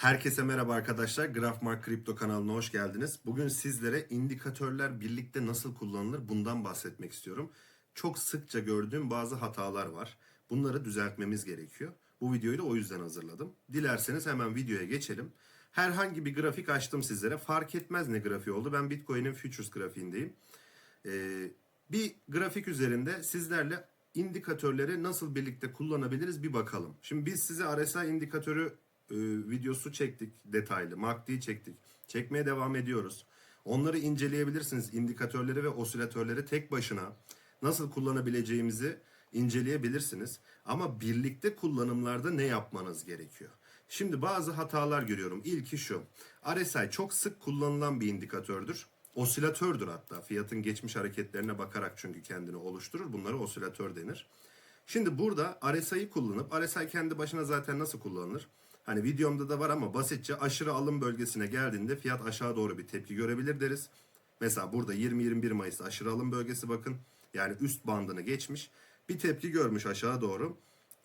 Herkese merhaba arkadaşlar. Grafmark Kripto kanalına hoş geldiniz. Bugün sizlere indikatörler birlikte nasıl kullanılır bundan bahsetmek istiyorum. Çok sıkça gördüğüm bazı hatalar var. Bunları düzeltmemiz gerekiyor. Bu videoyu da o yüzden hazırladım. Dilerseniz hemen videoya geçelim. Herhangi bir grafik açtım sizlere. Fark etmez ne grafiği oldu. Ben Bitcoin'in futures grafiğindeyim. Ee, bir grafik üzerinde sizlerle indikatörleri nasıl birlikte kullanabiliriz bir bakalım. Şimdi biz size RSI indikatörü e, videosu çektik detaylı. MACD'yi çektik. Çekmeye devam ediyoruz. Onları inceleyebilirsiniz. İndikatörleri ve osilatörleri tek başına nasıl kullanabileceğimizi inceleyebilirsiniz. Ama birlikte kullanımlarda ne yapmanız gerekiyor? Şimdi bazı hatalar görüyorum. İlki şu. RSI çok sık kullanılan bir indikatördür. Osilatördür hatta. Fiyatın geçmiş hareketlerine bakarak çünkü kendini oluşturur. Bunlara osilatör denir. Şimdi burada RSI'yi kullanıp RSI kendi başına zaten nasıl kullanılır? Hani videomda da var ama basitçe aşırı alım bölgesine geldiğinde fiyat aşağı doğru bir tepki görebilir deriz. Mesela burada 20-21 Mayıs'ta aşırı alım bölgesi bakın. Yani üst bandını geçmiş. Bir tepki görmüş aşağı doğru.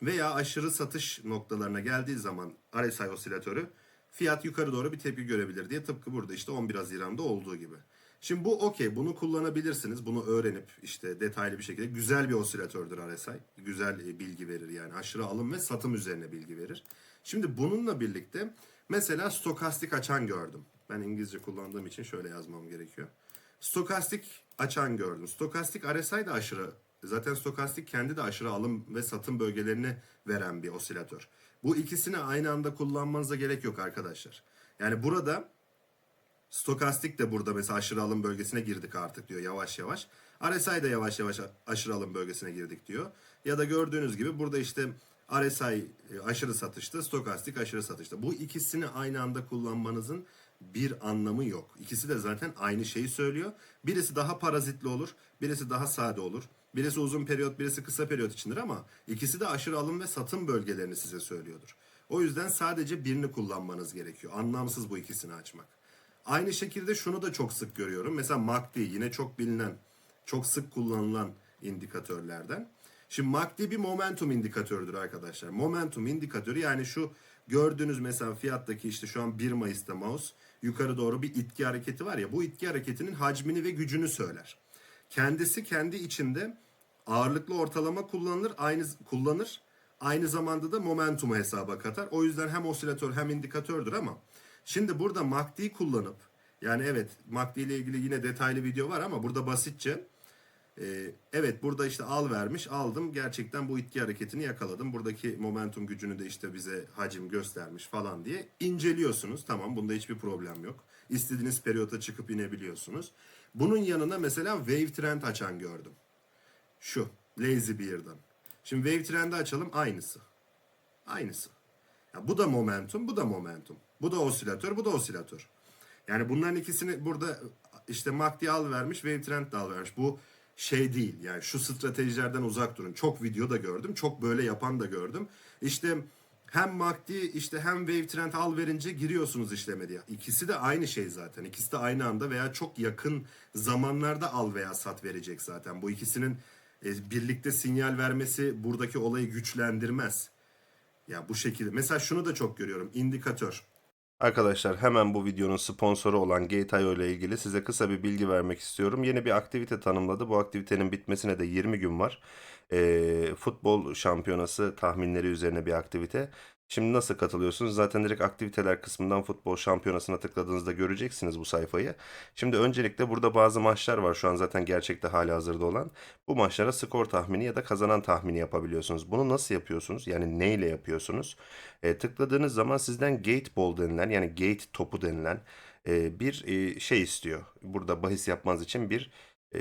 Veya aşırı satış noktalarına geldiği zaman RSI osilatörü fiyat yukarı doğru bir tepki görebilir diye tıpkı burada işte 11 Haziran'da olduğu gibi. Şimdi bu okey bunu kullanabilirsiniz. Bunu öğrenip işte detaylı bir şekilde güzel bir osilatördür RSI. Güzel e, bilgi verir yani aşırı alım ve satım üzerine bilgi verir. Şimdi bununla birlikte mesela stokastik açan gördüm. Ben İngilizce kullandığım için şöyle yazmam gerekiyor. Stokastik açan gördüm. Stokastik RSI de aşırı zaten stokastik kendi de aşırı alım ve satım bölgelerini veren bir osilatör. Bu ikisini aynı anda kullanmanıza gerek yok arkadaşlar. Yani burada Stokastik de burada mesela aşırı alım bölgesine girdik artık diyor yavaş yavaş. RSI de yavaş yavaş aşırı alım bölgesine girdik diyor. Ya da gördüğünüz gibi burada işte RSI e, aşırı satışta, stokastik aşırı satışta. Bu ikisini aynı anda kullanmanızın bir anlamı yok. İkisi de zaten aynı şeyi söylüyor. Birisi daha parazitli olur, birisi daha sade olur. Birisi uzun periyot, birisi kısa periyot içindir ama ikisi de aşırı alım ve satım bölgelerini size söylüyordur. O yüzden sadece birini kullanmanız gerekiyor. Anlamsız bu ikisini açmak. Aynı şekilde şunu da çok sık görüyorum. Mesela MACD yine çok bilinen, çok sık kullanılan indikatörlerden. Şimdi MACD bir momentum indikatörüdür arkadaşlar. Momentum indikatörü yani şu gördüğünüz mesela fiyattaki işte şu an 1 Mayıs'ta mouse yukarı doğru bir itki hareketi var ya bu itki hareketinin hacmini ve gücünü söyler. Kendisi kendi içinde ağırlıklı ortalama kullanılır, aynı kullanır. Aynı zamanda da momentumu hesaba katar. O yüzden hem osilatör hem indikatördür ama Şimdi burada MACD kullanıp yani evet MACD ile ilgili yine detaylı video var ama burada basitçe e, evet burada işte al vermiş aldım gerçekten bu itki hareketini yakaladım. Buradaki momentum gücünü de işte bize hacim göstermiş falan diye inceliyorsunuz. Tamam bunda hiçbir problem yok. İstediğiniz periyota çıkıp inebiliyorsunuz. Bunun yanına mesela wave trend açan gördüm. Şu Lazy Bear'dan. Şimdi wave trend'i açalım aynısı. Aynısı. Ya bu da momentum, bu da momentum. Bu da osilatör, bu da osilatör. Yani bunların ikisini burada işte MACD al vermiş, Wave Trend de al vermiş. Bu şey değil yani şu stratejilerden uzak durun. Çok video da gördüm, çok böyle yapan da gördüm. İşte hem MACD işte hem Wave Trend al verince giriyorsunuz işleme diye. İkisi de aynı şey zaten. İkisi de aynı anda veya çok yakın zamanlarda al veya sat verecek zaten. Bu ikisinin e, birlikte sinyal vermesi buradaki olayı güçlendirmez. Ya bu şekilde. Mesela şunu da çok görüyorum. İndikatör. Arkadaşlar hemen bu videonun sponsoru olan Gate.io ile ilgili size kısa bir bilgi vermek istiyorum. Yeni bir aktivite tanımladı. Bu aktivitenin bitmesine de 20 gün var. E, futbol şampiyonası tahminleri üzerine bir aktivite. Şimdi nasıl katılıyorsunuz? Zaten direkt aktiviteler kısmından futbol şampiyonasına tıkladığınızda göreceksiniz bu sayfayı. Şimdi öncelikle burada bazı maçlar var şu an zaten gerçekte hali hazırda olan. Bu maçlara skor tahmini ya da kazanan tahmini yapabiliyorsunuz. Bunu nasıl yapıyorsunuz? Yani neyle yapıyorsunuz? E, tıkladığınız zaman sizden gate ball denilen yani gate topu denilen e, bir e, şey istiyor. Burada bahis yapmanız için bir e,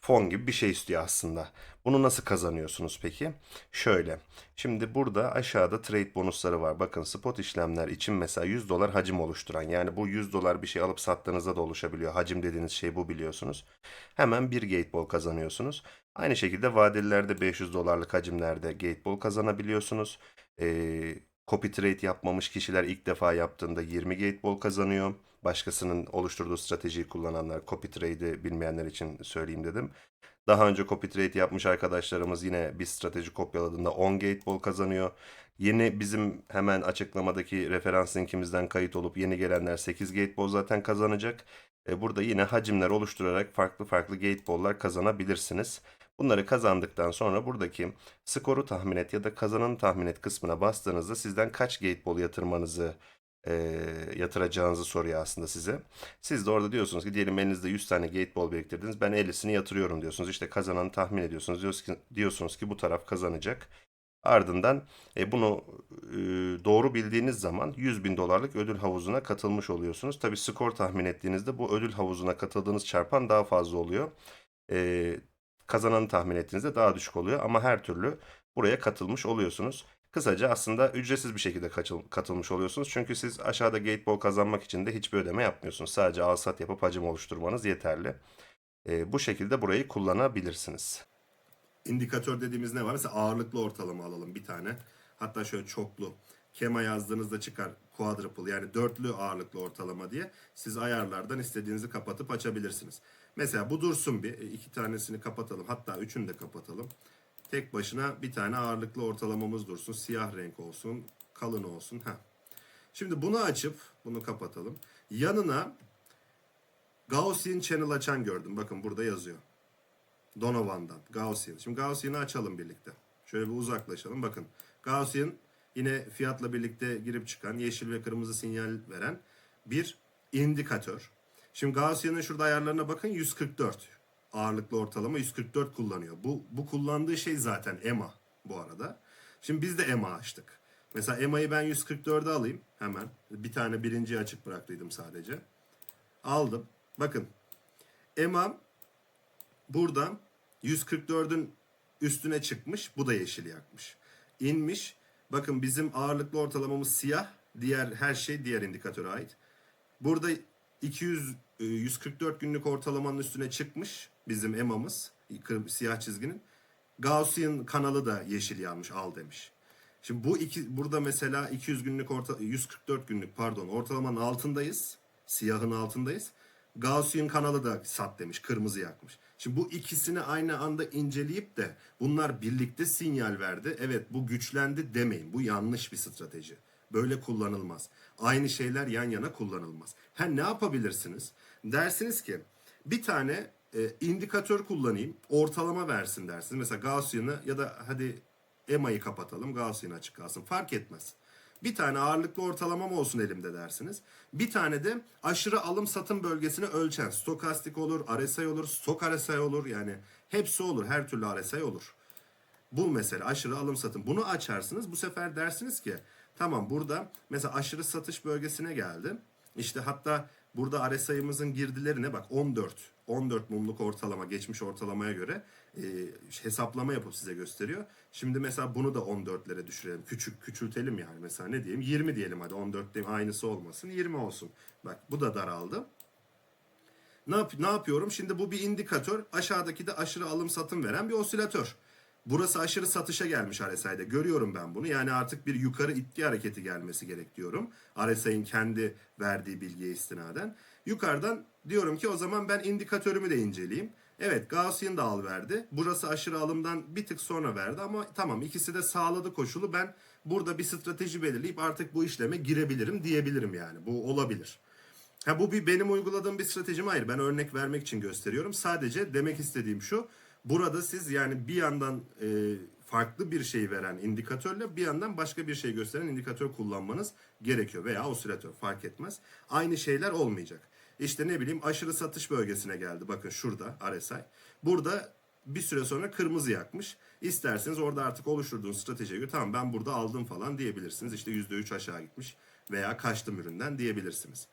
fon gibi bir şey istiyor aslında. Bunu nasıl kazanıyorsunuz peki? Şöyle. Şimdi burada aşağıda trade bonusları var. Bakın spot işlemler için mesela 100 dolar hacim oluşturan. Yani bu 100 dolar bir şey alıp sattığınızda da oluşabiliyor. Hacim dediğiniz şey bu biliyorsunuz. Hemen bir gateball kazanıyorsunuz. Aynı şekilde vadelilerde 500 dolarlık hacimlerde gateball kazanabiliyorsunuz. Ee, copy trade yapmamış kişiler ilk defa yaptığında 20 gateball kazanıyor. Başkasının oluşturduğu stratejiyi kullananlar copy trade'i bilmeyenler için söyleyeyim dedim. Daha önce copy trade yapmış arkadaşlarımız yine bir strateji kopyaladığında 10 gateball kazanıyor. Yeni bizim hemen açıklamadaki referans linkimizden kayıt olup yeni gelenler 8 gateball zaten kazanacak. E, burada yine hacimler oluşturarak farklı farklı gateball'lar kazanabilirsiniz. Bunları kazandıktan sonra buradaki skoru tahmin et ya da kazananı tahmin et kısmına bastığınızda sizden kaç gateball yatırmanızı e, yatıracağınızı soruyor aslında size. Siz de orada diyorsunuz ki diyelim elinizde 100 tane gateball biriktirdiniz. Ben 50'sini yatırıyorum diyorsunuz. İşte kazananı tahmin ediyorsunuz. Diyorsunuz ki, diyorsunuz ki bu taraf kazanacak. Ardından e, bunu e, doğru bildiğiniz zaman 100 bin dolarlık ödül havuzuna katılmış oluyorsunuz. Tabi skor tahmin ettiğinizde bu ödül havuzuna katıldığınız çarpan daha fazla oluyor. E, kazananı tahmin ettiğinizde daha düşük oluyor ama her türlü buraya katılmış oluyorsunuz. Kısaca aslında ücretsiz bir şekilde katılmış oluyorsunuz. Çünkü siz aşağıda gateball kazanmak için de hiçbir ödeme yapmıyorsunuz. Sadece alsat yapıp hacim oluşturmanız yeterli. E, bu şekilde burayı kullanabilirsiniz. İndikatör dediğimiz ne var? Mesela ağırlıklı ortalama alalım bir tane. Hatta şöyle çoklu. Kema yazdığınızda çıkar quadruple yani dörtlü ağırlıklı ortalama diye. Siz ayarlardan istediğinizi kapatıp açabilirsiniz. Mesela bu dursun bir. E, iki tanesini kapatalım. Hatta üçünü de kapatalım. Tek başına bir tane ağırlıklı ortalamamız dursun. Siyah renk olsun. Kalın olsun. Heh. Şimdi bunu açıp bunu kapatalım. Yanına Gaussian Channel açan gördüm. Bakın burada yazıyor. Donovan'dan. Gaussian. Şimdi Gaussian'ı açalım birlikte. Şöyle bir uzaklaşalım. Bakın Gaussian yine fiyatla birlikte girip çıkan yeşil ve kırmızı sinyal veren bir indikatör. Şimdi Gaussian'ın şurada ayarlarına bakın 144. Ağırlıklı ortalama 144 kullanıyor. Bu, bu kullandığı şey zaten EMA bu arada. Şimdi biz de EMA açtık. Mesela EMA'yı ben 144'e alayım hemen. Bir tane birinci açık bıraktıydım sadece. Aldım. Bakın EMA Burada 144'ün üstüne çıkmış. Bu da yeşil yakmış. İnmiş. Bakın bizim ağırlıklı ortalamamız siyah. Diğer her şey diğer indikatöre ait. Burada 200 e, 144 günlük ortalamanın üstüne çıkmış bizim EMA'mız siyah çizginin. Gaussian kanalı da yeşil yanmış al demiş. Şimdi bu iki burada mesela 200 günlük orta 144 günlük pardon ortalamanın altındayız. Siyahın altındayız. Gaussian kanalı da sat demiş. Kırmızı yakmış. Şimdi bu ikisini aynı anda inceleyip de bunlar birlikte sinyal verdi. Evet bu güçlendi demeyin. Bu yanlış bir strateji. Böyle kullanılmaz. Aynı şeyler yan yana kullanılmaz. Ha ne yapabilirsiniz? Dersiniz ki bir tane e, indikatör kullanayım. Ortalama versin dersiniz. Mesela Gaussian'ı ya da hadi EMA'yı kapatalım. Gaussian açık kalsın. Fark etmez. Bir tane ağırlıklı ortalamam olsun elimde dersiniz. Bir tane de aşırı alım satım bölgesini ölçen stokastik olur, RSI olur, stok RSI olur yani hepsi olur. Her türlü RSI olur. Bu mesela aşırı alım satım. Bunu açarsınız. Bu sefer dersiniz ki tamam burada mesela aşırı satış bölgesine geldi. İşte hatta burada RSI'mızın girdilerine bak 14. 14 mumluk ortalama geçmiş ortalamaya göre e, hesaplama yapıp size gösteriyor. Şimdi mesela bunu da 14'lere düşürelim. Küçük küçültelim yani. Mesela ne diyelim? 20 diyelim hadi 14 diyelim aynısı olmasın. 20 olsun. Bak bu da daraldı. Ne, yap- ne yapıyorum? Şimdi bu bir indikatör. Aşağıdaki de aşırı alım satım veren bir osilatör. Burası aşırı satışa gelmiş RSI'de. Görüyorum ben bunu. Yani artık bir yukarı itki hareketi gelmesi gerek diyorum. RSI'nin kendi verdiği bilgiye istinaden. Yukarıdan diyorum ki o zaman ben indikatörümü de inceleyeyim. Evet Gaussian da al verdi. Burası aşırı alımdan bir tık sonra verdi ama tamam ikisi de sağladı koşulu. Ben burada bir strateji belirleyip artık bu işleme girebilirim diyebilirim yani. Bu olabilir. Ha bu bir benim uyguladığım bir stratejim hayır. Ben örnek vermek için gösteriyorum. Sadece demek istediğim şu. Burada siz yani bir yandan e, farklı bir şey veren indikatörle bir yandan başka bir şey gösteren indikatör kullanmanız gerekiyor veya osilatör fark etmez. Aynı şeyler olmayacak. İşte ne bileyim aşırı satış bölgesine geldi. Bakın şurada RSI. Burada bir süre sonra kırmızı yakmış. İsterseniz orada artık oluşturduğunuz stratejiye göre tamam ben burada aldım falan diyebilirsiniz. İşte %3 aşağı gitmiş veya kaçtım üründen diyebilirsiniz.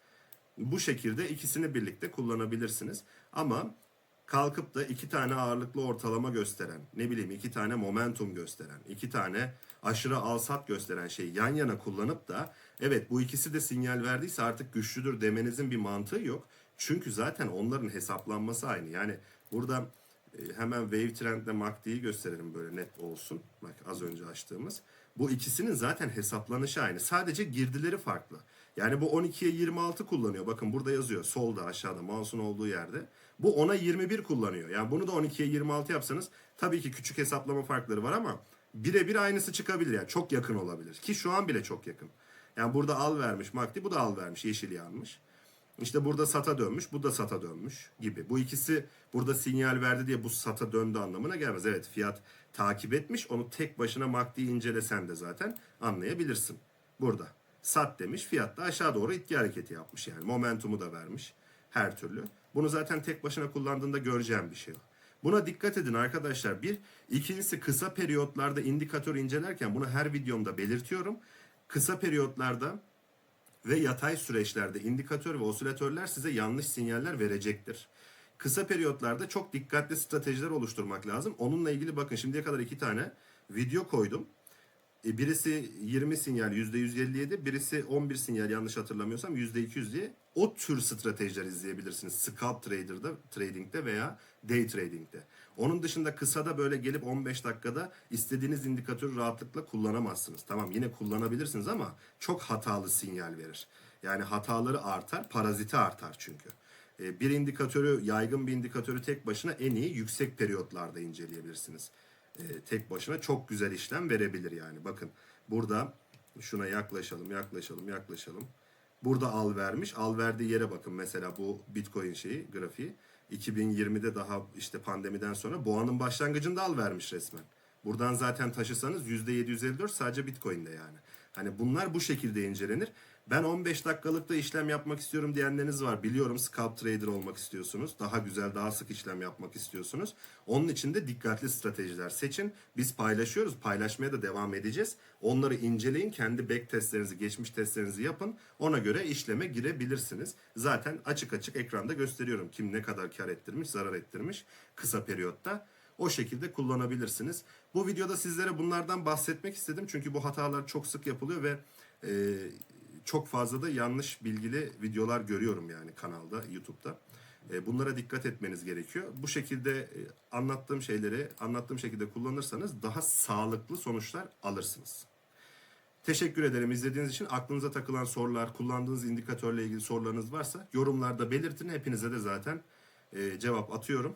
Bu şekilde ikisini birlikte kullanabilirsiniz. Ama kalkıp da iki tane ağırlıklı ortalama gösteren, ne bileyim iki tane momentum gösteren, iki tane aşırı alsat gösteren şeyi yan yana kullanıp da evet bu ikisi de sinyal verdiyse artık güçlüdür demenizin bir mantığı yok. Çünkü zaten onların hesaplanması aynı. Yani burada e, hemen Wave Trend'le MACD'yi gösterelim böyle net olsun. Bak az önce açtığımız. Bu ikisinin zaten hesaplanışı aynı. Sadece girdileri farklı. Yani bu 12'ye 26 kullanıyor. Bakın burada yazıyor. Solda aşağıda mouse'un olduğu yerde. Bu 10'a 21 kullanıyor. Yani bunu da 12'ye 26 yapsanız tabii ki küçük hesaplama farkları var ama birebir aynısı çıkabilir yani çok yakın olabilir ki şu an bile çok yakın. Yani burada al vermiş Makti bu da al vermiş yeşil yanmış. İşte burada sata dönmüş, bu da sata dönmüş gibi. Bu ikisi burada sinyal verdi diye bu sata döndü anlamına gelmez. Evet fiyat takip etmiş. Onu tek başına MACD incelesen de zaten anlayabilirsin. Burada sat demiş. Fiyat da aşağı doğru itki hareketi yapmış yani. Momentumu da vermiş her türlü. Bunu zaten tek başına kullandığında göreceğim bir şey. Buna dikkat edin arkadaşlar. Bir, ikincisi kısa periyotlarda indikatör incelerken bunu her videomda belirtiyorum. Kısa periyotlarda ve yatay süreçlerde indikatör ve osilatörler size yanlış sinyaller verecektir. Kısa periyotlarda çok dikkatli stratejiler oluşturmak lazım. Onunla ilgili bakın şimdiye kadar iki tane video koydum. E, Birisi 20 sinyal %157, birisi 11 sinyal yanlış hatırlamıyorsam %200 diye. O tür stratejiler izleyebilirsiniz. Scalp trader'da, trading'de veya day trading'de. Onun dışında kısada böyle gelip 15 dakikada istediğiniz indikatörü rahatlıkla kullanamazsınız. Tamam yine kullanabilirsiniz ama çok hatalı sinyal verir. Yani hataları artar, paraziti artar çünkü. E, Bir indikatörü, yaygın bir indikatörü tek başına en iyi yüksek periyotlarda inceleyebilirsiniz. E, tek başına çok güzel işlem verebilir yani. Bakın burada şuna yaklaşalım, yaklaşalım, yaklaşalım. Burada al vermiş. Al verdiği yere bakın mesela bu Bitcoin şeyi, grafiği. 2020'de daha işte pandemiden sonra boğanın başlangıcında al vermiş resmen. Buradan zaten taşısanız %754 sadece Bitcoin'de yani. Hani bunlar bu şekilde incelenir. Ben 15 dakikalıkta işlem yapmak istiyorum diyenleriniz var. Biliyorum scalp trader olmak istiyorsunuz. Daha güzel, daha sık işlem yapmak istiyorsunuz. Onun için de dikkatli stratejiler seçin. Biz paylaşıyoruz. Paylaşmaya da devam edeceğiz. Onları inceleyin. Kendi back testlerinizi, geçmiş testlerinizi yapın. Ona göre işleme girebilirsiniz. Zaten açık açık ekranda gösteriyorum. Kim ne kadar kar ettirmiş, zarar ettirmiş kısa periyotta. O şekilde kullanabilirsiniz. Bu videoda sizlere bunlardan bahsetmek istedim. Çünkü bu hatalar çok sık yapılıyor ve e, çok fazla da yanlış bilgili videolar görüyorum yani kanalda, YouTube'da. E, bunlara dikkat etmeniz gerekiyor. Bu şekilde e, anlattığım şeyleri anlattığım şekilde kullanırsanız daha sağlıklı sonuçlar alırsınız. Teşekkür ederim izlediğiniz için. Aklınıza takılan sorular, kullandığınız indikatörle ilgili sorularınız varsa yorumlarda belirtin. Hepinize de zaten e, cevap atıyorum.